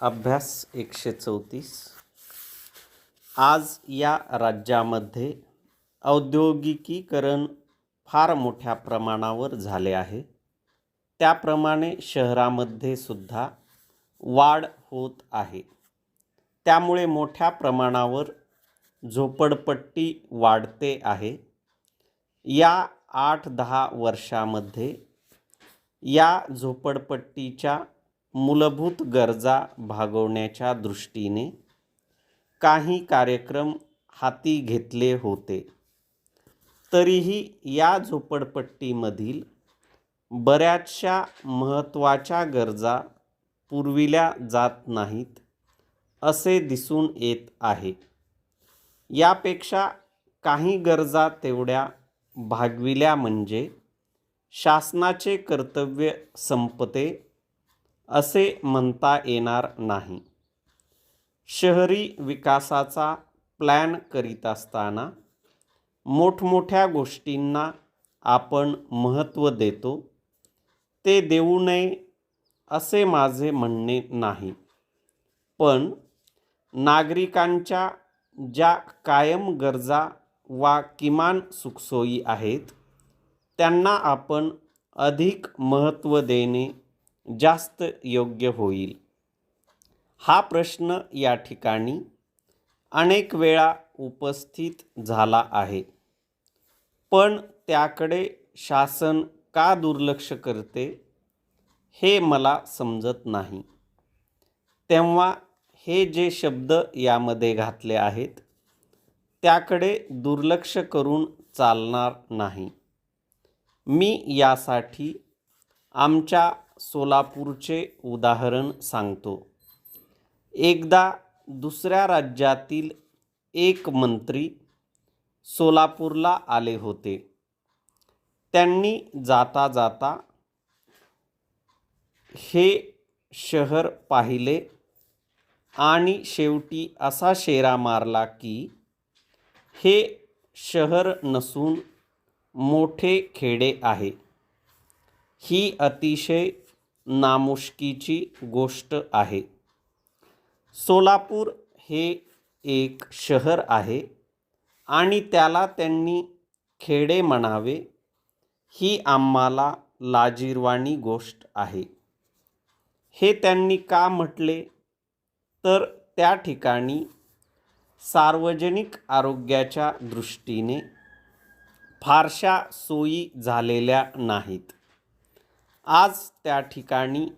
अभ्यास एकशे चौतीस. आज या राज्यामध्ये औद्योगिकीकरण फार मोठ्या प्रमाणावर झाले आहे. त्याप्रमाणे शहरामध्ये सुद्धा वाढ होत आहे. त्यामुळे मोठ्या प्रमाणावर झोपडपट्टी वाढते आहे. या आठ दहा वर्षामध्ये या झोपडपट्टीच्या मूलभूत गरजा भागवण्याच्या दृष्टीने काही कार्यक्रम हाती घेतले होते. तरीही या झोपडपट्टीमधील बऱ्याचशा महत्त्वाच्या गरजा पुरविल्या जात नाहीत असे दिसून येत आहे. यापेक्षा काही गरजा तेवढ्या भागविल्या म्हणजे शासनाचे कर्तव्य संपते असे म्हणता येणार नाही. शहरी विकासाचा प्लॅन करीत असताना मोठमोठ्या गोष्टींना आपण महत्त्व देतो. ते देऊ नये असे माझे म्हणणे नाही. पण नागरिकांच्या ज्या कायम गरजा वा किमान सुखसोयी आहेत त्यांना आपण अधिक महत्त्व देणे जास्त योग्य होईल? हा प्रश्न या ठिकाणी अनेक वेळा उपस्थित झाला आहे. पण त्याकडे शासन का दुर्लक्ष करते हे मला समजत नाही. तेव्हा हे जे शब्द यामध्ये घातले आहेत त्याकडे दुर्लक्ष करून चालणार नाही. मी यासाठी आमच्या सोलापूरचे उदाहरण सांगतो. एकदा दुसऱ्या राज्यातील एक मंत्री सोलापूरला आले होते. त्यांनी जाता जाता हे शहर पाहिले आणि शेवटी असा शेरा मारला की हे शहर नसून मोठे खेडे आहे. ही अतिशय नामुष्कीची गोष्ट आहे. सोलापूर हे एक शहर आहे आणि त्याला त्यांनी खेडे म्हणावे. ही आम्हाला लाजीरवाणी गोष्ट आहे. हे त्यांनी का म्हटले? तर त्या ठिकाणी सार्वजनिक आरोग्याच्या दृष्टीने फारशा सोयी झालेल्या नाहीत. आज त्या ठिकाणी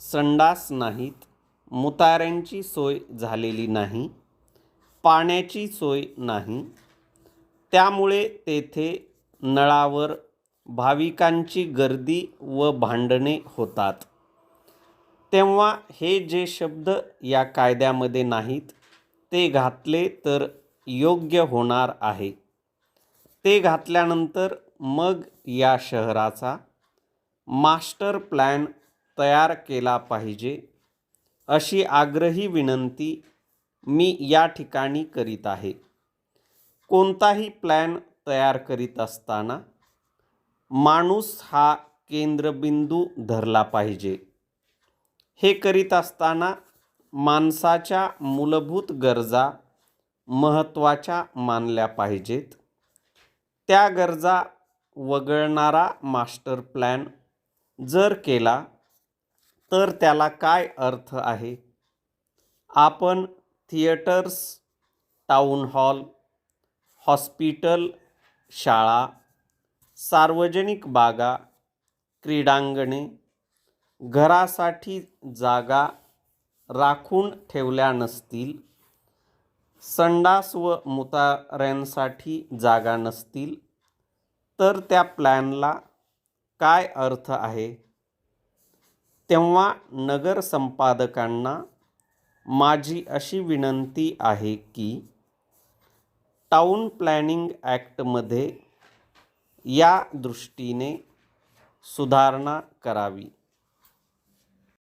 संडास नाहीत मुताऱ्यांची सोय झालेली नाही पाण्याची सोय नाही. त्यामुळे तेथे नळावर भाविकांची गर्दी व भांडणे होतात. तेव्हा हे जे शब्द या कायद्यामध्ये नाहीत ते घातले तर योग्य होणार आहे. ते घातल्यानंतर मग या शहराचा मास्टर प्लॅन तयार केला पाहिजे अशी आग्रही विनंती मी या ठिकाणी करीत आहे. कोणताही प्लॅन तयार करीत असताना माणूस हा केंद्रबिंदू धरला पाहिजे. हे करीत असताना माणसाच्या मूलभूत गरजा महत्त्वाच्या मानल्या पाहिजेत. त्या गरजा वगळणारा मास्टर प्लॅन जर केला तर त्याला काय अर्थ आहे? आपण थिएटर्स टाऊन हॉल हॉस्पिटल शाळा सार्वजनिक बागा क्रीडांगणे घरासाठी जागा राखून ठेवल्या नसतील संडास व मुताऱ्यांसाठी जागा नसतील तर त्या प्लॅनला काय अर्थ आहे? तेव्हा नगरसंपादकांना माझी अशी विनंती आहे की टाऊन प्लॅनिंग ॲक्टमध्ये या दृष्टीने सुधारणा करावी.